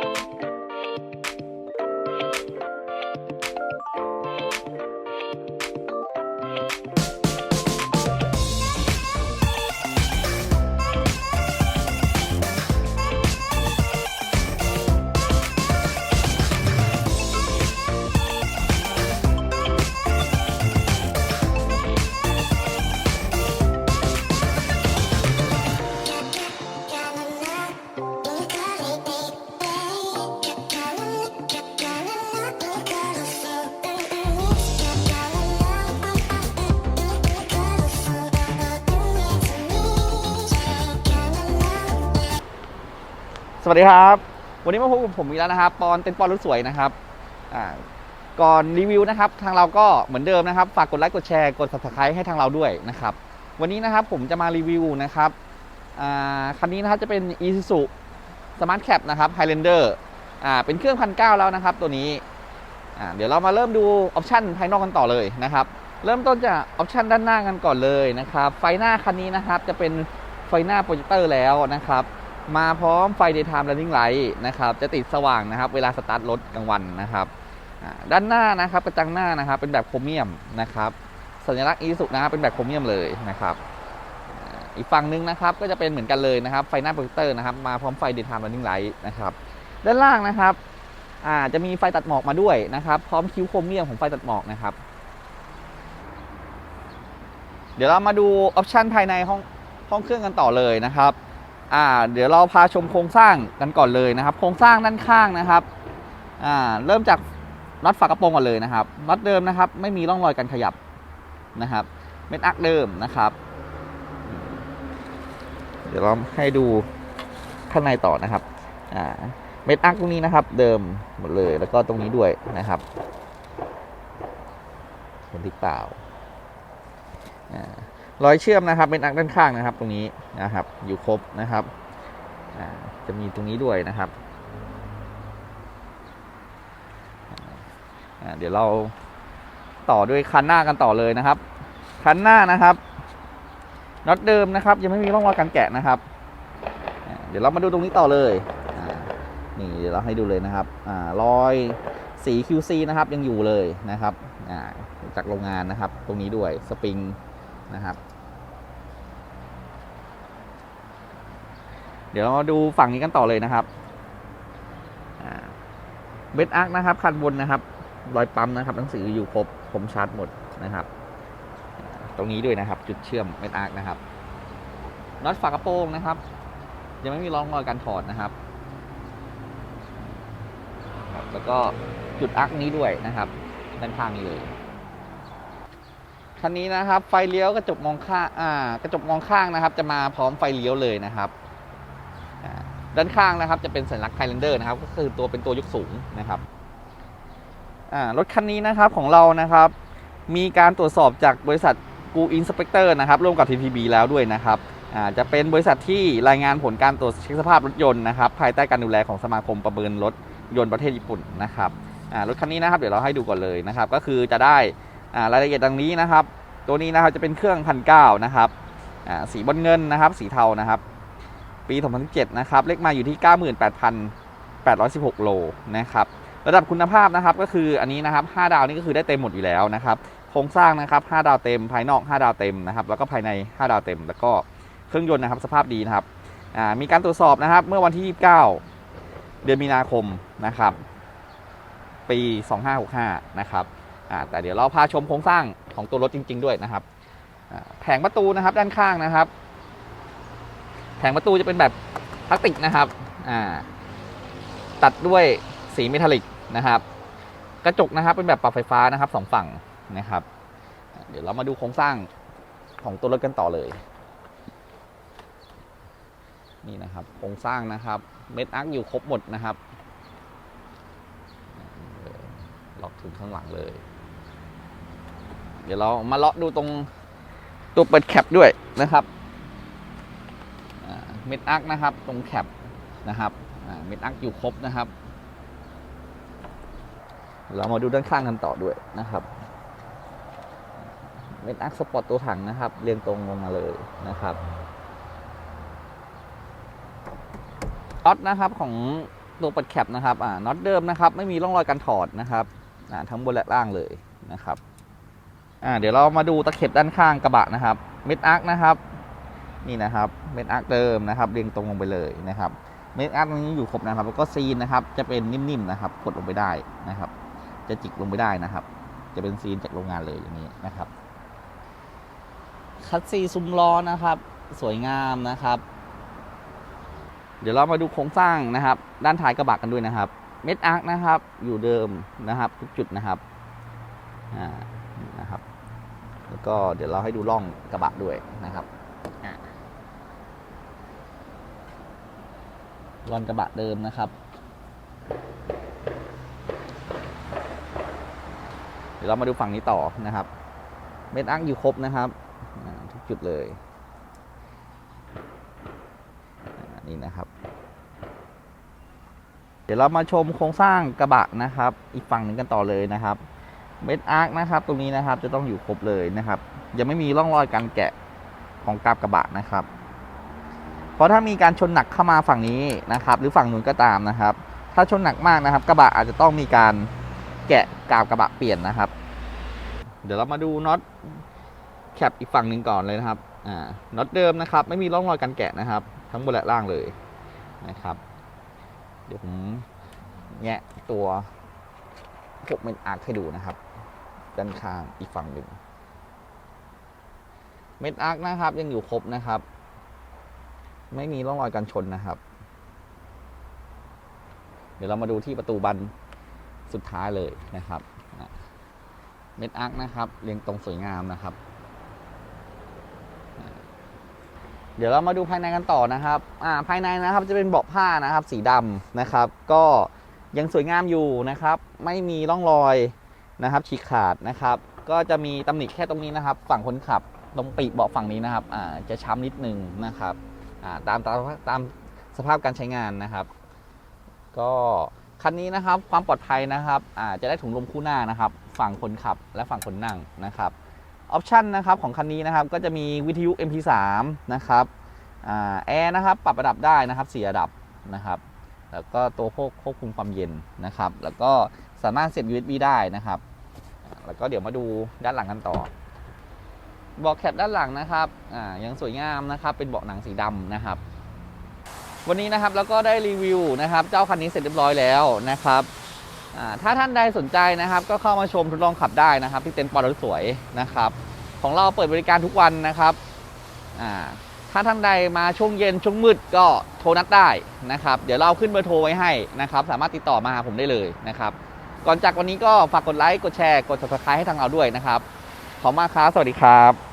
ส วัสดีครับ วันนี้มาพบกับผมอีกแล้วนะครับ ปอนเต็นปอนรถสวยนะครับอ่าก่อนรีวิวนะครับ ทางเราก็เหมือนเดิมนะครับ ฝากกดไลค์กดแชร์กด subscribe ให้ทางเราด้วยนะครับ วันนี้นะครับผมจะมารีวิวนะครับอ่าคันนี้นะครับจะเป็น Isuzu Smart Cap นะครับ Highlander อ่าเป็นเครื่องพันเแล้วนะครับ ตัวนี้อ่าเดี๋ยวเรามาเริ่มดูออปชันภายนอกกันต่อเลยนะครับ เริ่มต้นจากออปชันด้านหน้ากันก่อนเลยนะครับ ไฟหน้าคันนี้นะครับจะเป็นไฟหน้าโปรเจคเตอร์แล้วนะครับ มาพร้อมไฟ daytime running light นะครับจะติดสว่างนะครับ เวลาสตาร์ทรถกลางวันนะครับด้านหน้านะครับกระจังหน้านะครับเป็นแบบโครเมียมนะครับสัญลักษณ์อีสุนะครับเป็นแบบโครเมียมเลยนะครับอีกฝั่งหนึ่งนะครับก็จะเป็นเหมือนกันเลยนะครับไฟหน้าโปรเจคเตอร์นะครับมาพร้อมไฟ daytime running light นะครับด้านล่างนะครับจะมีไฟตัดหมอกมาด้วยนะครับ พร้อมคิ้วโครเมียมของไฟตัดหมอกนะครับ เดี๋ยวเรามาดูออปชันภายในห้องห้องเครื่องกันต่อเลยนะครับ อ่าเดี๋ยวเราพาชมโครงสร้างกันก่อนเลยนะครับ โครงสร้างด้านข้างนะครับอ่าเริ่มจากน็อตฝากระโปรงก่อนเลยนะครับน็อตเดิมนะครับ ไม่มีร่องรอยการขยับนะครับ เม็ดอักเดิมนะครับ เดี๋ยวเราให้ดูข้างในต่อนะครับอ่าเม็ดอักตรงนี้นะครับ เดิมหมดเลยแล้วก็ตรงนี้ด้วยนะครับเห็นหรือเปล่าอ่า รอยเชื่อมนะครับ เป็นอักด้านข้างนะครับ ตรงนี้นะครับ อยู่ครบนะครับจะมีตรงนี้ด้วยนะครับเดี๋ยวเราต่อด้วยคันหน้ากันต่อเลยนะครับ คันหน้านะครับน็อตเดิมนะครับ ยังไม่มีร่องรอยการแกะนะครับ เดี๋ยวเรามาดูตรงนี้ต่อเลยนี่เดี๋ยวเราให้ดูเลยนะครับอรอยสี QC นะครับยังอยู่เลยนะครับจากโรงงานนะครับ ตรงนี้ด้วยสปริงนะครับ เดี๋ยวเรามาดูฝั่งนี้กันต่อเลยนะครับเบสอาร์คนะครับคันบนนะครับรอยปั๊มนะครับหนังสืออยู่ครบผมชาร์จหมดนะครับ ตรงนี้ด้วยนะครับ จุดเชื่อมเบสอาร์คนะครับน็อตฝากระโปรงนะครับ ยังไม่มีร่องรอยการถอดนะครับ แล้วก็จุดอาร์คนี้ด้วยนะครับด้านข้างนี้เลยคันนี้นะครับ ไฟเลี้ยวกระจกมองข้างอ่ากระจกมองข้างนะครับ จะมาพร้อมไฟเลี้ยวเลยนะครับ ด้านข้างนะครับจะเป็นสัญลักษณ์ไฮแลนเดอร์นะครับก็คือตัวเป็นตัวยกสูงนะครับรถคันนี้นะครับของเรานะครับ มีการตรวจสอบจากบริษัทกูอินสเปกเตอร์นะครับร่วมกับ TTB แล้วด้วยนะครับจะเป็นบริษัทที่รายงานผลการตรวจเช็คสภาพรถยนต์นะครับภายใต้การดูแลของสมาคมประเมินรถยนต์ประเทศญี่ปุ่นนะครับรถคันนี้นะครับเดี๋ยวเราให้ดูก่อนเลยนะครับ ก็คือจะได้รายละเอียดดังนี้นะครับ ตัวนี้นะครับจะเป็นเครื่องพันเก้านะครับสีบนเงินนะครับ สีเทานะครับ ปี 2017 นะครับ เลขมาอยู่ที่ 98,816 โลนะครับ ระดับคุณภาพนะครับก็คืออันนี้นะครับ 5 ดาวนี่ก็คือได้เต็มหมดอยู่แล้วนะครับ โครงสร้างนะครับ 5 ดาวเต็ม ภายนอก 5 ดาวเต็มนะครับ แล้วก็ภายใน 5 ดาวเต็ม แล้วก็เครื่องยนต์นะครับสภาพดีนะครับ มีการตรวจสอบนะครับ เมื่อวันที่ 29 เดือนมีนาคมนะครับ ปี 2565 นะครับแต่เดี๋ยวเราพาชมโครงสร้างของตัวรถจริง ๆ ด้วยนะครับ แผงประตูนะครับด้านข้างนะครับ แผงประตูจะเป็นแบบพลาสติกนะครับอ่าตัดด้วยสีเมทัลลิกนะครับ กระจกนะครับเป็นแบบปรับไฟฟ้านะครับสองฝั่งนะครับ เดี๋ยวเรามาดูโครงสร้างของตัวรถกันต่อเลย นี่นะครับโครงสร้างนะครับ เม็ดอาร์คอยู่ครบหมดนะครับล็อกถึงข้างหลังเลย เดี๋ยวเรามาเลาะดูตรงตัวเปิดแคปด้วยนะครับ เม็ดอักนะครับ ตรงแคปนะครับเม็ดอักอยู่ครบนะครับ เรามาดูด้านข้างกันต่อด้วยนะครับ เม็ดอักสปอร์ตตัวถังนะครับ เรียงตรงลงมาเลยนะครับน็อตนะครับของตัวปัดแคปนะครับอ่าน็อตเดิมนะครับ ไม่มีร่องรอยการถอดนะครับอ่าทั้งบนและล่างเลยนะครับอ่าเดี๋ยวเรามาดูตะเข็บด้านข้างกระบะนะครับ เม็ดอาร์คนะครับ นี่นะครับเม็ดอาร์คเดิมนะครับเรียงตรงลงไปเลยนะครับเม็ดอาร์คนี้อยู่ครบนะครับ แล้วก็ซีนนะครับจะเป็นนิ่มๆนะครับ กดลงไปได้นะครับ จะจิกลงไปได้นะครับ จะเป็นซีนจากโรงงานเลยอย่างนี้นะครับ คัดซีซุ้มล้อนะครับ สวยงามนะครับ เดี๋ยวเรามาดูโครงสร้างนะครับ ด้านท้ายกระบะกันด้วยนะครับ เม็ดอาร์คนะครับ อยู่เดิมนะครับ ทุกจุดนะครับอ่านะครับ แล้วก็เดี๋ยวเราให้ดูร่องกระบะด้วยนะครับอ่า ร่อนกระบะเดิมนะครับ เดี๋ยวเรามาดูฝั่งนี้ต่อนะครับ เม็ดอังอยู่ครบนะครับทุกจุดเลยอ่านี่นะครับ เดี๋ยวเรามาชมโครงสร้างกระบะนะครับ อีกฝั่งหนึ่งกันต่อเลยนะครับ เม็ดอาร์คนะครับ ตรงนี้นะครับจะต้องอยู่ครบเลยนะครับ ยังไม่มีร่องรอยการแกะของกาบกระบะนะครับ ราะถ้ามีการชนหนักเข้ามาฝั่งนี้นะครับ หรือฝั่งนู้นก็ตามนะครับ ถ้าชนหนักมากนะครับ กระบะอาจจะต้องมีการแกะกาบกระบะเปลี่ยนนะครับ เดี๋ยวเรามาดูน็อตแคปอีกฝั่งหนึ่งก่อนเลยนะครับอ่าน็อตเดิมนะครับ ไม่มีร่องรอยการแกะนะครับ ทั้งบนและล่างเลยนะครับ เดี๋ยวผมแงะตัวพวกเม็ดอาร์คให้ดูนะครับ ด้านข้างอีกฝั่งหนึ่งเม็ดอาร์คนะครับยังอยู่ครบนะครับ ไม่มีร่องรอยการชนนะครับ เดี๋ยวเรามาดูที่ประตูบันสุดท้ายเลยนะครับเม็ดอาร์คนะครับ เรียงตรงสวยงามนะครับ เดี๋ยวเรามาดูภายในกันต่อนะครับอ่าภายในนะครับจะเป็นเบาะผ้านะครับ สีดำนะครับ ก็ยังสวยงามอยู่นะครับ ไม่มีร่องรอยนะครับฉีกขาดนะครับ ก็จะมีตำหนิแค่ตรงนี้นะครับ ฝั่งคนขับตรงปีกเบาะฝั่งนี้นะครับอ่าจะช้ำนิดนึงนะครับ ตามตามตามสภาพการใช้งานนะครับ ก็คันนี้นะครับความปลอดภัยนะครับจะได้ถุงลมคู่หน้านะครับ ฝั่งคนขับและฝั่งคนนั่งนะครับออปชันนะครับของคันนี้นะครับก็จะมีวิทยุ MP3 นะครับอแอร์นะครับปรับระดับได้นะครับสี่ระดับนะครับ แล้วก็ตัวพวกควบคุมความเย็นนะครับ แล้วก็สามารถเสียบ USB ได้นะครับ แล้วก็เดี๋ยวมาดูด้านหลังกันต่อ เบาะแคปด้านหลังนะครับอ่ายังสวยงามนะครับ เป็นเบาะหนังสีดำนะครับ วันนี้นะครับแล้วก็ได้รีวิวนะครับ เจ้าคันนี้เสร็จเรียบร้อยแล้วนะครับถ้าท่านใดสนใจนะครับ ก็เข้ามาชมทดลองขับได้นะครับ ที่เต็นท์ปอรถสวยนะครับ ของเราเปิดบริการทุกวันนะครับถ้าท่านใดมาช่วงเย็นช่วงมืดก็โทรนัดได้นะครับ เดี๋ยวเราขึ้นเบอร์โทรไว้ให้นะครับ สามารถติดต่อมาหาผมได้เลยนะครับ ก่อนจากวันนี้ก็ฝากกดไลค์กดแชร์กด subscribe ให้ทางเราด้วยนะครับ ขอบคุณมากครับสวัสดีครับ